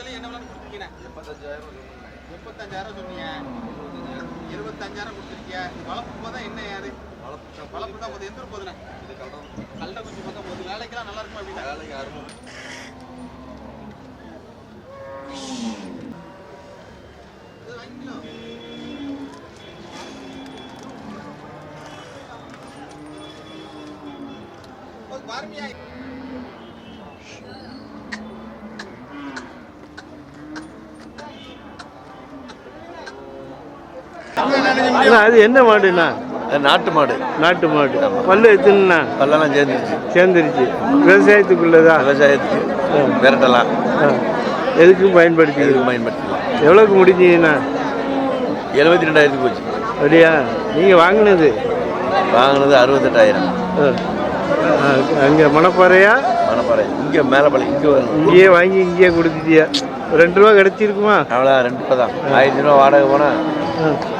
முதல்ல என்ன விலை கொடுத்துருக்கீங்க? முப்பத்தஞ்சாயிரம் சொன்னீங்க. இருபத்தஞ்சாயிரம் கொடுத்துருக்கீங்க. வளர்ப்பு போதா என்ன அது வளர்ப்பு தான் போது எந்த போதுண்ணே? கல்ல குச்சி பக்கம் போது வேலைக்கெல்லாம் நல்லா இருக்குமா அப்படின்னா இது வாங்கிக்கலாம் ஒரு பார்மியா அண்ணா, அது என்ன மாடுண்ணா நாட்டு மாடு. நாட்டு மாடு. பல்லு எத்துனா பல்லெல்லாம் சேர்ந்துருச்சு. சேர்ந்துருச்சு. விவசாயத்துக்குள்ளதா? விவசாயத்துக்கு. விரட்டலாம். எதுக்கும் இதுக்கு பயன்படுத்தலாம்? எவ்வளோக்கு முடிஞ்சீங்கண்ணா? எழுபத்தி ரெண்டாயிரத்துக்கு போச்சு. அப்படியா? நீங்கள் வாங்கினது? வாங்கினது அறுபத்தெட்டாயிரம். அங்கே மணப்பாறையா? மணப்பாறை. இங்கே மேலப்பாளையம். இங்கே வரணும் இங்கேயே வாங்கி இங்கேயே கொடுத்துட்டியா? ரெண்டு ரூபா கிடைச்சிருக்குமா? அவ்வளோ ரெண்டு ரூபா தான். ஆயிரத்தி ரூபா வாடகை போனால்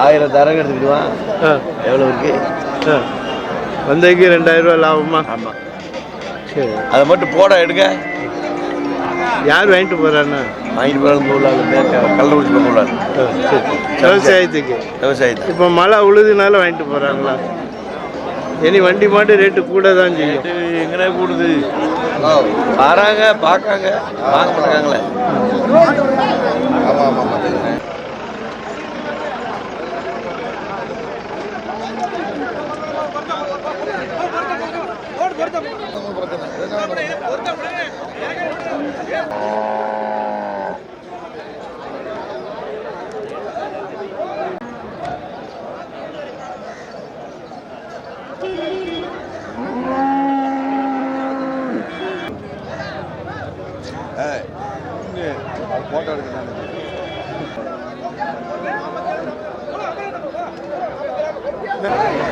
ஆயிரம் தரங்க எடுத்துக்கிடுவான் ஆ. எவ்வளோ இருக்கு? ஆ. வந்ததுக்கு ரெண்டாயிரம் ரூபா லாபமா? ஆமாம் சரி. அதை மட்டும் போட எடுங்க யார் வாங்கிட்டு போகிறாண்ணா வாங்கிட்டு போகிறாங்க மேற்க கள்ளக்குறிச்சி சரி. விவசாயத்துக்கு. விவசாயத்தை இப்போ மழை உழுதுனால வாங்கிட்டு போகிறாங்களா இனி வண்டி மாட்டு ரேட்டு கூட தான் செய்யும். எங்கனே கூடுது? வராங்க பார்க்காங்க வாங்க மாட்டாங்களே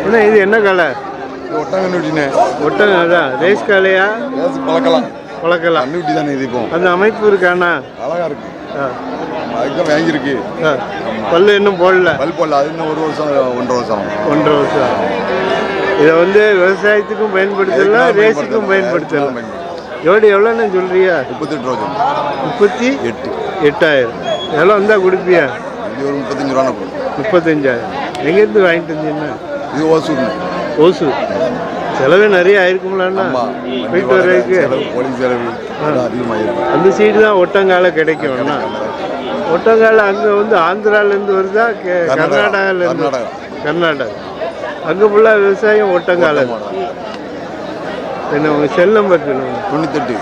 என்ன இது என்ன கலை? ஒட்டங்கன்னுட்டினே ஒட்டகம் அதான் ரேஸ் காலையா பழக்கலாம். பழக்கலாம். கண்ணுட்டி தானே இது இப்போ. அந்த அமைப்பு இருக்காண்ணா அழகா இருக்கு. அதுக்கு வாங்கியிருக்கு. ஆ. பல்லு இன்னும் போடல? பல் போடல. அது இன்னும் ஒரு வருஷம் ஒன்றரை வருஷம் ஒன்றரை வருஷம். இதை வந்து விவசாயத்துக்கும் பயன்படுத்தலாம் ரேஸுக்கும் பயன்படுத்தலாம் ஜோடி எவ்வளோன்னு சொல்றியா முப்பத்தெட்டு ரூபா. முப்பத்தி எட்டு. எட்டாயிரம். எவ்வளோ வந்தால் கொடுப்பியா? இது ஒரு முப்பத்தஞ்சு ரூபா முப்பத்தஞ்சாயிரம். எங்கேருந்து வாங்கிட்டு வந்தீங்கன்னா இது ஓசூர். ஓசு செலவு நிறைய ஆயிருக்கும்லண்ணா போயிட்டு வர்றதுக்கு. செலவு போலீஸ் செலவு எல்லாம் அதிகமாகிருக்கும் அந்த சைடு தான் ஒட்டங்கால கிடைக்கும்ண்ணா ஒட்டங்கால அங்கே வந்து ஆந்திராலேருந்து வருதா. கர்நாடகாலேருந்து கர்நாடகா. அங்கே ஃபுல்லாக விவசாயம் ஒட்டங்கால. என்ன உங்கள் செல் நம்பர் தொண்ணூத்தெட்டு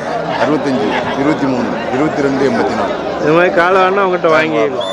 அறுபத்தஞ்சு இருபத்தி மூணு இருபத்தி ரெண்டு எண்பத்தி நாலு. இந்த மாதிரி காலம் வேணா அவங்ககிட்ட வாங்கிடலாம்.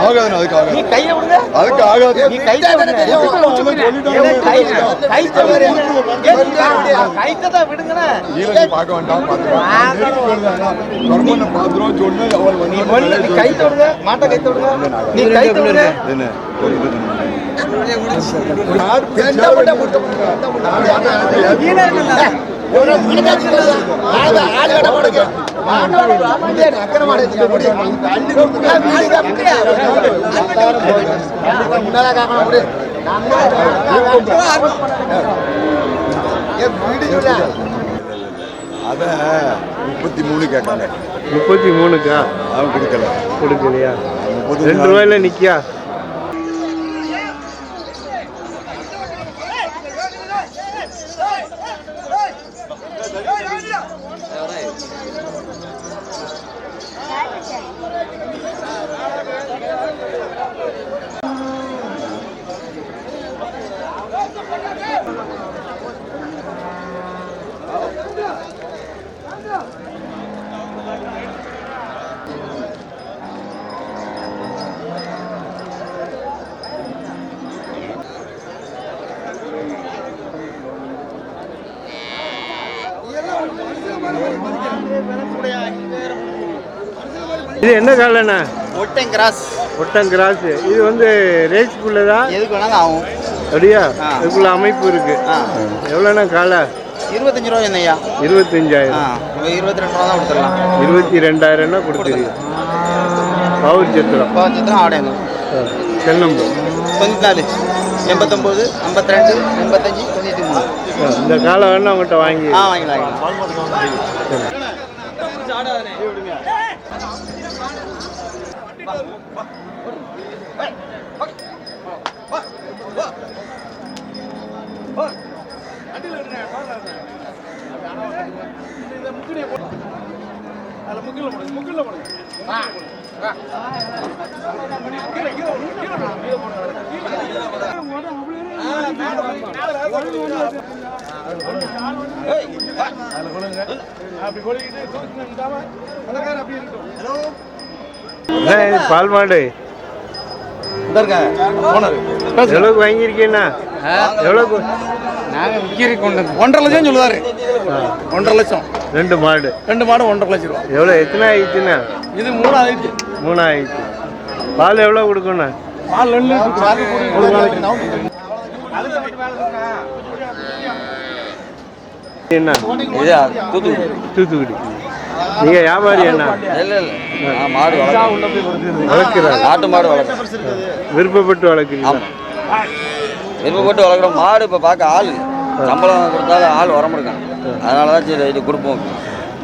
ஆகாது அதுக்கு ஆகாது. அதுக்கு ஆகாது. ஈழத்தை பார்க்க வேண்டாம் பார்த்துக்கலாம் பார்த்துருவோம் சொன்னு அவள் வந்து என்ன? அத முப்பத்தி மூணு கேட்காங்க முப்பத்தி மூணுக்கா? அவன் கொடுக்கல. கொடுக்கலையா? ரெண்டு ரூபாயில நிற்கியா இது என்ன காலண்ணா ஒட்டன் கிராஸ் ஒட்டம் கிராஸ் இது வந்து ரேஸ்க்குள்ளதா எதுக்கு வேணாலும் ஆகும். அப்படியா. இதுக்குள்ள அமைப்பு இருக்கு. எவ்வளோண்ணா காலை? இருபத்தஞ்சு ரூபா என்னய்யா ஆ இருபத்தஞ்சாயிரம் இருபத்தி ரெண்டு ரூபா தான் கொடுத்துடலாம். இருபத்தி ரெண்டாயிரம்னா கொடுத்துருங்க பவுர் சித்திரம் இப்போ சித்திரம் ஆடையங்க செல் நம்பர். தொண்ணூற்றி நாலு எண்பத்தொம்போது ஐம்பத்தி ரெண்டு எண்பத்தஞ்சு தொண்ணூற்றி மூணு. இந்த காலை வேணா அவங்ககிட்ட வாங்கி. ஆ. வாங்கிக்கலாம் வாங்கிக்கலாம் அண்ணா, இது பால் மாடு. எவ்வளோக்கு வாங்கியிருக்கீண்ணா எவ்வளோக்கு நாங்கள் ஒன்றரை லட்சம் சொல்லுவாரு. ஒன்றரை லட்சம். ரெண்டு மாடு. ரெண்டு மாடு ஒன்றரை லட்சம் ரூபா. எவ்வளோ எத்தனை ஆயிடுச்சுண்ணா? இது மூணு ஆயிடுச்சு மூணு ஆயிடுச்சு பால் எவ்வளோ கொடுக்கணும் பால் ரெண்டு என்ன? இது தூத்துக்குடி. தூத்துக்குடி. நீங்கள் வியாபாரி என்ன? இல்லை இல்லை. மாடு வளர்க்குறாரு. நாட்டு மாடு வளர்க்குறேன். விருப்பப்பட்டு வளர்க்குறீங்க விருப்பப்பட்டு வளர்க்குறோம். மாடு இப்போ பார்க்க ஆள் சம்பளம் கொடுத்தாலும் ஆள் வர மாட்டேங்க அதனால தான் சரி இது கொடுப்போம்.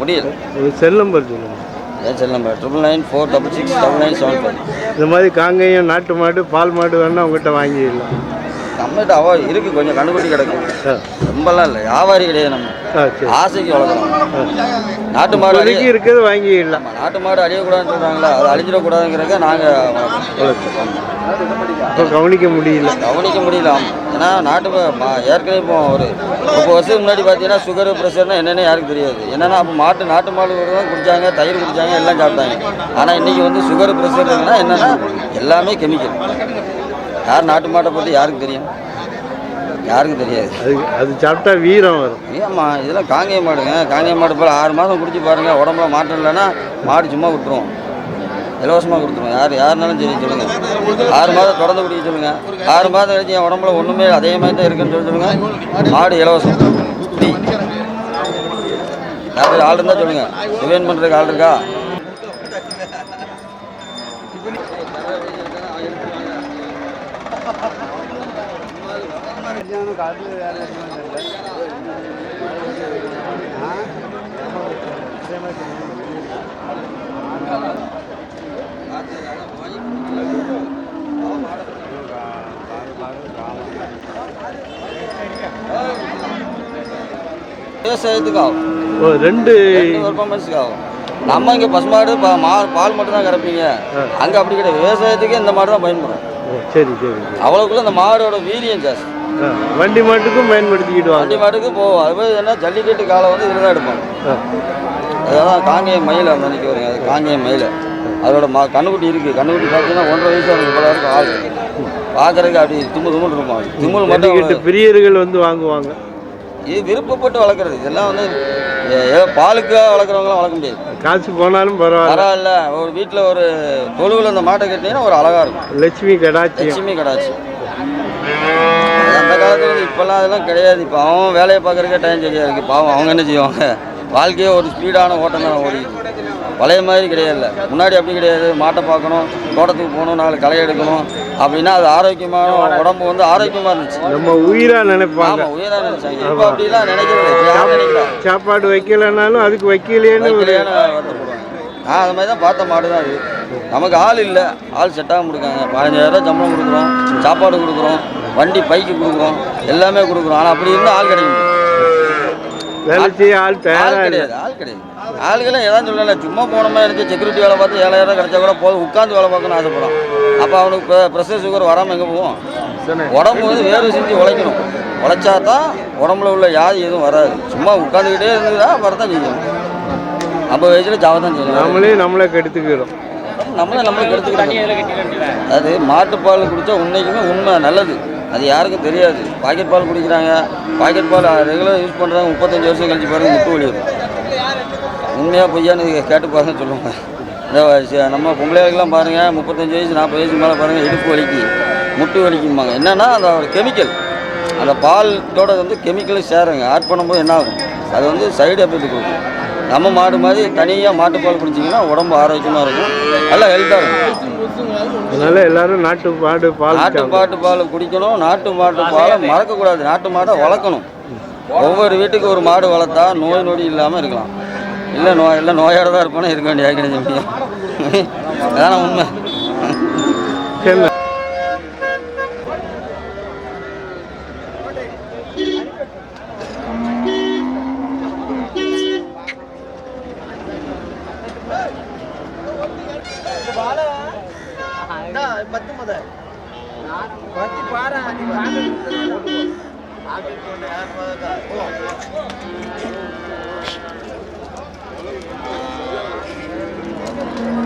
முடியல. ஒரு செல் நம்பர் சொல்லுங்கள் ஏன் cell number triple nine four double six double nine seven five இந்த மாதிரி காங்கேயம் நாட்டு மாடு பால் மாடு வேணா உங்ககிட்ட வாங்கிடலாம். நம்மகிட்ட அவ இருக்கு கொஞ்சம் கண்டுபிடி கிடக்கும். ரொம்பலாம் இல்லை வியாபாரி கிடையாது நம்ம. ஆசைக்கு வளர்க்குறோம் நாட்டு மாடு இருக்கிறது வாங்கிடலாம் நாட்டு மாடு அழியக்கூடாதுன்னு சொல்கிறாங்களா அது அழிஞ்சிடக்கூடாதுங்கிறக்க நாங்கள் கவனிக்க முடியல. கவனிக்க முடியல. ஏன்னா நாட்டு ஏற்கனவே இப்போ ஒரு முப்பது வருஷத்துக்கு முன்னாடி பார்த்தீங்கன்னா சுகர் ப்ரெஷர்னா என்னென்னு யாருக்கு தெரியாது. என்னன்னா அப்போ மாட்டு நாட்டு மாடு தான் குடிச்சாங்க தயிர் குடிச்சாங்க எல்லாம் சாப்பிட்டாங்க. ஆனால் இன்னைக்கு வந்து சுகர் ப்ரெஷர் என்னன்னா எல்லாமே கெமிக்கல் யார் நாட்டு மாட்டை பற்றி யாருக்கு தெரியும்? யாருக்கும் தெரியாது? அது அது சாப்பிட்டா வீரம் வரும். ஏம்மா இதெல்லாம் காங்கேய மாடுங்க. காங்கேய மாடு போல் ஆறு மாதம் குடிச்சு பாருங்க. உடம்புல மாற்றம் இல்லைன்னா மாடு சும்மா விட்டுருவோம் இலவசமாக கொடுத்துருவோம் யார் யாருனாலும் சரி சொல்லுங்கள் ஆறு மாதம் தொடர்ந்து குடிக்க சொல்லுங்கள் ஆறு மாதம் கழிச்சு என் உடம்புல ஒன்றுமே அதே மாதிரி தான் இருக்குன்னு சொல்லி சொல்லுங்கள் மாடு இலவசம். ஃப்ரீ யாருக்கு ஆள் இருந்தால் சொல்லுங்கள் டிவைன் பண்ணுறதுக்கு ஆள் இருக்கா? விவசாயத்துக்கு ஆகும் ஓ ரெண்டு ரெண்டு பர்ஃபார்மன்ஸுக்கு ஆகும் நம்ம இங்கே பசுமாடு பால் மட்டும் தான் கறப்பீங்க அங்கே அப்படி கிடையாது. விவசாயத்துக்கு இந்த மாடு தான் பயன்படும். சரி அவ்வளோக்குள்ள இந்த மாடோட வீரியம் ஜாஸ்தி. வண்டி மாட்டுக்கும் பயன்படுத்திக்கிடுவாங்க வண்டி மாட்டுக்கு போகும் அது மாதிரி என்ன ஜல்லிக்கட்டு காலம் வந்து இதில் தான் எடுப்பாங்க ஆ, அதெல்லாம் காங்கேயம் மயில் அந்த அன்னைக்கு வருங்க. அது காங்கேயம் மயில். அதோட மா கண்ணுக்குட்டி இருக்குது கண்ணுக்குட்டி பார்த்தீங்கன்னா ஒன்றரை வயசு அவனுக்கு இவ்வளோ இருக்கும் ஆள். பார்க்கறதுக்கு அப்படி தும்மு தும்முன்னு இருக்கும் தும்முல் மட்டும் பிரியர்கள் வந்து வாங்குவாங்க. இது விருப்பப்பட்டு வளர்க்குறது. இதெல்லாம் வந்து ஏதோ பாலுக்காக வளர்க்குறவங்களாம் வளர்க்க முடியாது. காசு போனாலும் பரவாயில்ல. பரவாயில்ல. ஒரு வீட்டில் ஒரு தொழுவில் இந்த மாட்டை கட்டினீங்கன்னா ஒரு அழகாக இருக்கும். லட்சுமி கடாச்சியம் லட்சுமி கடாச்சு அந்த காலத்துல இப்போல்லாம் அதெல்லாம் கிடையாது. இப்போ அவன் வேலையை பார்க்கறதுக்கே டைம் சரியா இருக்கு. பாவம் அவங்க என்ன செய்வாங்க? வாழ்க்கையே ஒரு ஸ்பீடான ஓட்டம் தான் ஓடிட்டு பழைய மாதிரி கிடையாது. முன்னாடி அப்படி கிடையாது. மாட்டை பார்க்கணும் தோட்டத்துக்கு போகணும் நாலு களை எடுக்கணும் அப்படின்னா அது ஆரோக்கியமான உடம்பு வந்து ஆரோக்கியமாக இருந்துச்சு. நம்ம உயிரா நினைப்பாங்க. ஆமாம் உயிராக நினைச்சாங்க இப்போ அப்படிலாம் நினைக்கிறது சாப்பாடு வைக்கலைன்னாலும் அதுக்கு வைக்கலையேன்னு வருத்தப்படுவாங்க நான் அது மாதிரி தான் பார்த்த மாடு தான் அது. நமக்கு ஆள் இல்லை. ஆள் செட்டாக கொடுக்காங்க பதினஞ்சாயிரம் சம்பளம் கொடுக்குறோம். சாப்பாடு கொடுக்குறோம். வண்டி பைக்கு கொடுக்குறோம் எல்லாமே கொடுக்குறோம். ஆனால் அப்படி இருந்தால் ஆள் கிடைக்க முடியும் வேலை செய்ய ஆள் ஆள் தயாரா இல்லை. கிடையாது ஆள் கிடையாது. ஆளுகளை ஏதாவது சொல்லல. சும்மா போனோமா இருந்து செக்யூரிட்டி வேலை பார்த்து ஏழாயிரம் கிடைச்சா கூட போதும். உட்காந்து வேலை பார்க்கணும் ஆசைப்படும் அப்போ அவனுக்கு ப்ரெஷர் சுகர் வராமல் எங்கே போவோம்? உடம்பு வந்து வேறு செஞ்சு உழைக்கணும். உழைச்சா தான் உடம்புல உள்ள வியாதி எதுவும் வராது. சும்மா உட்காந்துக்கிட்டே இருந்ததுன்னா வரதான் செய்யும். ஐம்பது வயசில் ஜாவ தான் செய்யணும். நம்மளே நம்மளை கெடுத்துக்கிறோம். நம்மளே நம்மளுக்கு எடுத்துக்கிட்டோம் அது மாட்டுப்பால் குடித்தா உண்மைக்குமே உண்மை நல்லது. அது யாருக்கும் தெரியாது. பாக்கெட் பால் குடிக்கிறாங்க. பாக்கெட் பால் ரெகுலராக யூஸ் பண்ணுறாங்க முப்பத்தஞ்சு வருஷம் கழிச்சு பாருங்கள் முட்டு வலி வரும் உண்மையாக பொய்யான்னு கேட்டு பாருங்க சொல்லுவாங்க இந்த நம்ம பொம்பளைகளுக்கெல்லாம் பாருங்கள் முப்பத்தஞ்சு வயசு நாற்பது வயசு மேலே பாருங்கள் இடுப்பு வலிக்கு முட்டு வலிக்கும்பாங்க. என்னென்னா அந்த கெமிக்கல் அந்த பாலோட வந்து கெமிக்கலும் சேருங்க. ஆட் பண்ணும்போது என்ன ஆகும் அது வந்து சைடு எஃபெக்ட் கொடுக்கும். நம்ம மாடு மாதிரி தனியாக மாட்டுப்பால் குடிச்சிங்கன்னா உடம்பு ஆரோக்கியமாக இருக்கும். நல்லா ஹெல்த்தாக இருக்கும். அதனால எல்லாரும் நாட்டு மாடு பால் நாட்டு. மாட்டு பால் குடிக்கணும் நாட்டு மாட்டு பாலை மறக்கக்கூடாது. நாட்டு மாடை வளர்க்கணும். ஒவ்வொரு வீட்டுக்கு ஒரு மாடு வளர்த்தா நோய் நொடி இல்லாமல் இருக்கலாம். இல்லை நோய் இல்லை நோயோட தான் இருப்பானே இருக்க வேண்டிய ஆக்கின அதான உண்மை. Pode para animada. Abre o boneco da.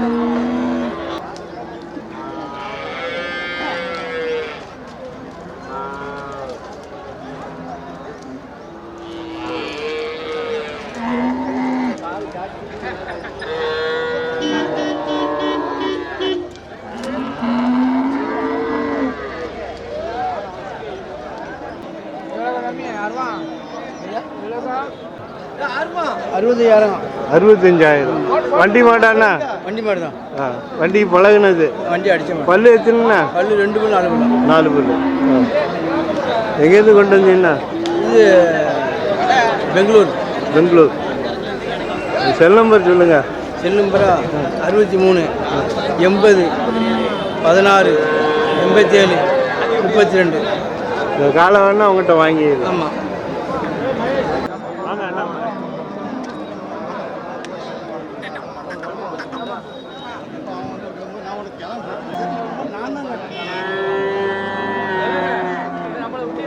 Oh. அறுபதாயிரம் அறுபத்தஞ்சாயிரம். வண்டி மாடாண்ணா வண்டி மாடு தான் ஆ வண்டி பழகுனது. வண்டி அடிச்ச மாடு. பல்லு எத்தனைண்ணா பல்லு ரெண்டு பல்லு நாலு பல்லு. நாலு பல்லு. ஆ. எங்கேருந்து கொண்டு வந்தீங்கண்ணா இது பெங்களூர். பெங்களூர். செல் நம்பர் சொல்லுங்க. செல் நம்பரா? அறுபத்தி மூணு எண்பது பதினாறு எண்பத்தேழு முப்பத்தி ரெண்டு. இந்த காலை வேணா உங்கள்கிட்ட வாங்கிடலாம் ஆமாம்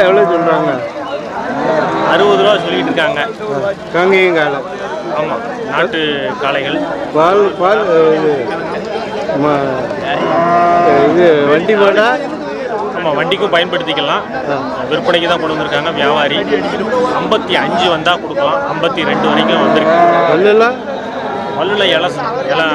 எவ்வளோ சொல்கிறாங்க அறுபது ரூபா சொல்லிட்டு இருக்காங்க. காங்கேயம் காலை ஆமாம் நாட்டு காளைகள். பால் பால் இது வண்டி மாடா? ஆமாம் வண்டிக்கும் பயன்படுத்திக்கலாம். விற்பனைக்கு தான் கொண்டு வந்திருக்காங்க வியாபாரி. ஐம்பத்தி அஞ்சு வந்தால் கொடுக்கலாம். ஐம்பத்தி ரெண்டு வரைக்கும் வந்திருக்கு. பல்லெல்லாம் வல்லுல இலை இலை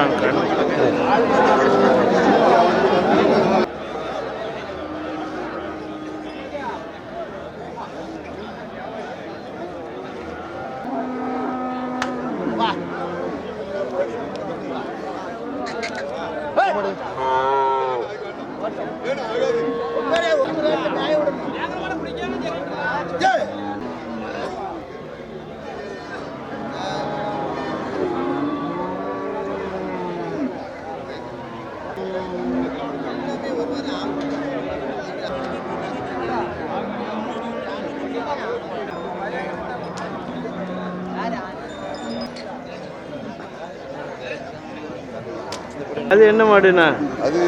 அது என்ன மாடுண்ணா? அது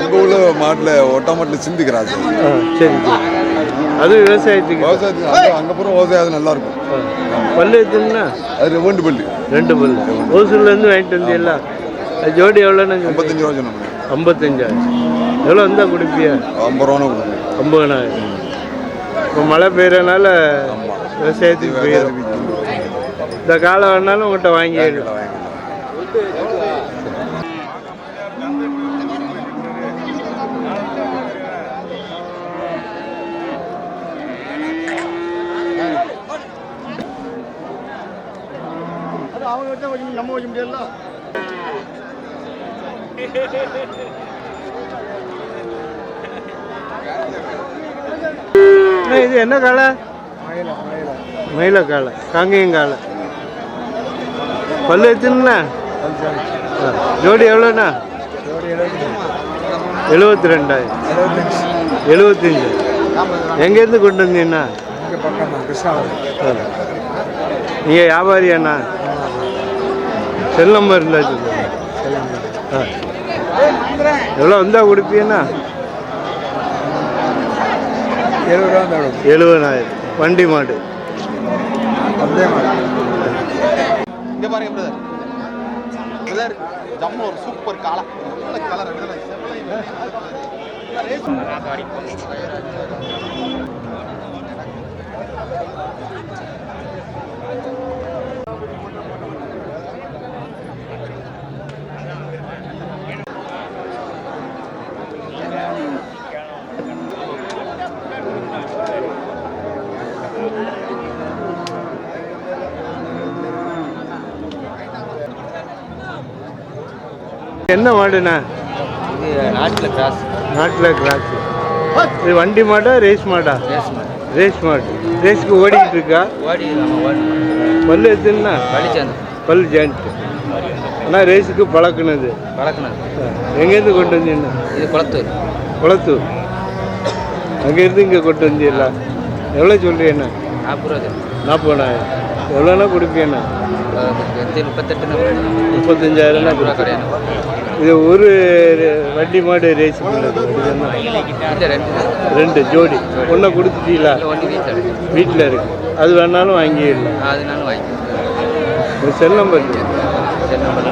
அங்கே உள்ள மாட்டில் ஒட்டா மாட்டில் சிந்திக்கிறாது ஆ சரி சரி. அது விவசாயத்துக்கு? விவசாயத்துக்கு அங்கே பூரா விவசாயம் அது நல்லா இருக்கும். பல்லு எத்தனைண்ணா? அது ரெண்டு பல்லு. ரெண்டு பல்லு. ஓசூர்லேருந்து வாங்கிட்டு வந்தீங்களா? அது ஜோடி எவ்வளோன்னு ஐம்பத்தஞ்சு ரூபா சொன்னோம். ஐம்பத்தஞ்சாயிரம் எவ்வளோ வந்தால் கொடுப்பியா? ஐம்பது ரூபா கொடுக்கும் ஐம்பதனாயிரம். இப்போ மழை பெய்யறனால விவசாயத்துக்கு போயிடும் இந்த காலம் வேணாலும் உங்கள்கிட்ட வாங்கிடலாம் நம்ம வைக்க முடியல இது என்ன காலை? மயில காலை காங்கேயம் காலை. பல்லு ஆ, ஜோடி எவ்வளோண்ணா? எழுபத்தி ரெண்டாயிரம். எழுபத்தஞ்சு எங்கேருந்து கொண்டு வந்தீங்கண்ணா நீங்கள் வியாபாரியாண்ணா செல் நம்பர் இருந்தாச்சு. எவ்வளோ வந்தால் கொடுப்பீங்கண்ணா எழுபதாயிரம் வண்டி மாடு. இங்கே பாருங்க பிரதர் ஜம்மு ஒரு சூப்பர் காலை நல்ல கலர் என்ன மாடுண்ணா? நாட்டில் கிராஸ். நாட்டில் கிராஸ். இது வண்டி மாடா ரேஸ் மாடா? ரேஸ் மாடு. ரேஸ் மாடு. ரேஸ்க்கு ஓடிக்கிட்டு இருக்கா? பல்லு வலிச்சேன் பல் ஜாயிண்ட். ஆனால் ரேஸுக்கு பழக்குனது. வளர்க்கணும் எங்கேருந்து கொண்டு வந்தீங்க இது குளத்தூர். குளத்தூர். அங்கேருந்து இங்கே கொண்டு வந்தீங்களா? எவ்வளோ சொல்கிறீண்ணா நாற்பது. ரூபா நாற்பதாயிரம். எவ்வளோண்ணா கொடுப்பீண்ணா முப்பத்தெட்டு முப்பத்தஞ்சாயிரம்னா ரூபா கிடையாது இது ஒரு வண்டி மாடு ரேஸ் ரெண்டு ஜோடி. ஒன்றை கொடுத்துட்டீங்களா வீட்டில் இருக்கு. வீட்டில் அது வேணாலும் வாங்கிடலாம். அதனால வாங்கி ஒரு செல் நம்பர் செல் நம்பர்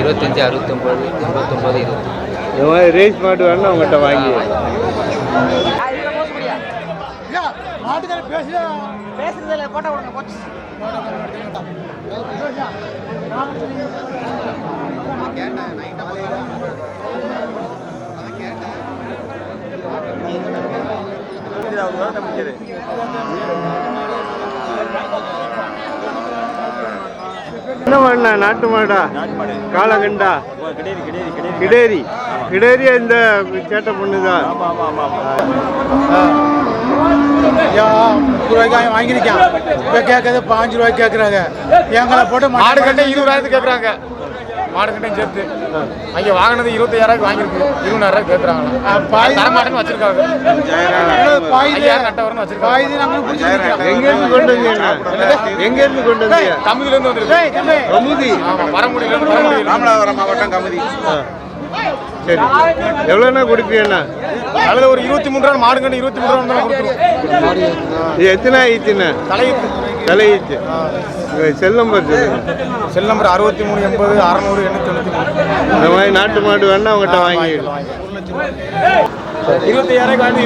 இருபத்தஞ்சி அறுபத்தொம்போது இருபத்தொம்போது இருபத்தி இந்த மாதிரி ரேஸ் மாடு வேணா உங்கள்கிட்ட வாங்கிடலாம். கேட்டேன் நைட்டை என்ன மாடுண்ணா நாட்டு மாடா? காலகண்டா? கிடேரி கிடேரியா இந்த சேட்டை பொண்ணுதா? முப்பது ரூபாய்க்கு வாங்கியிருக்கேன். இப்போ கேட்கறது பாஞ்சு ரூபாய்க்கு கேட்குறாங்க எங்களை போட்டு மாடு கட்டை இருபதாயிரத்துக்கு கேட்குறாங்க மாடு கட்டையும் சேர்த்து. அங்கே வாங்கினது இருபத்தாயிரம் வாங்கியிருக்கு. இருபதாயிரம் கேட்குறாங்க பாய் தர மாட்டேன்னு வச்சிருக்காங்க. ஐயாயிரம் கட்ட வரும்னு வச்சிருக்காங்க. எங்கேருந்து கொண்டு வந்தீங்க? எங்கேருந்து கொண்டு வந்தீங்க? கமுதிலேருந்து வந்துருக்கு. கமுதி. ஆமா பரமுடியிலேருந்து பரமுடி ராமநாதபுரம் மாவட்டம் கமுதி. சரி. எவ்வளோண்ணா கொடுப்பீங்கண்ணா? அதில் ஒரு இருபத்தி மூணு ரூபா மாடு கட்டு இருபத்தி மூணு ரூபா கொடுத்துருவோம். இது எத்தனை ஆயிடுச்சுண்ணா தலையீத்து. உங்கள் செல் நம்பர் சொல்லுங்க செல் நம்பர் அறுபத்தி மூணு எண்பது அறநூறு எண்ணூற்றி தொண்ணூற்றி மூணு. இந்த மாதிரி நாட்டு மாடு வேணா உங்கள்கிட்ட வாங்கிடலாம் இருபத்தையாயிரம் வாங்கி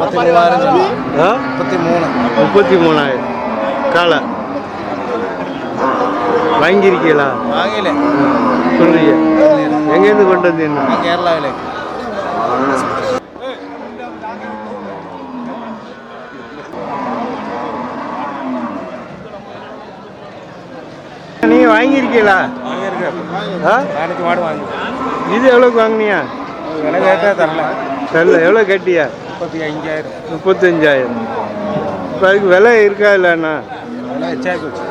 இருபதாயிரம் கொடுத்துருக்கு ஆ? முப்பத்தி மூணு. முப்பத்தி மூணாயிரம். காலை வாங்கியிருக்கீங்களா? வாங்கல. சொல்றீங்க. எங்கேருந்து கொண்டு வந்தீங்க? கேரளாவில். நீங்கள் வாங்கியிருக்கீங்களா? ஆ? நாளைக்கு மாடு வாங்கி இது எவ்வளோக்கு வாங்கினியா விலை கேட்டால் தரல. தெரில. எவ்வளோ கட்டியா? முப்பத்தி அஞ்சாயிரம் முப்பத்தஞ்சாயிரம். இப்போ அதுக்கு விலை இருக்கா இல்லைண்ணா? விலை போச்சு.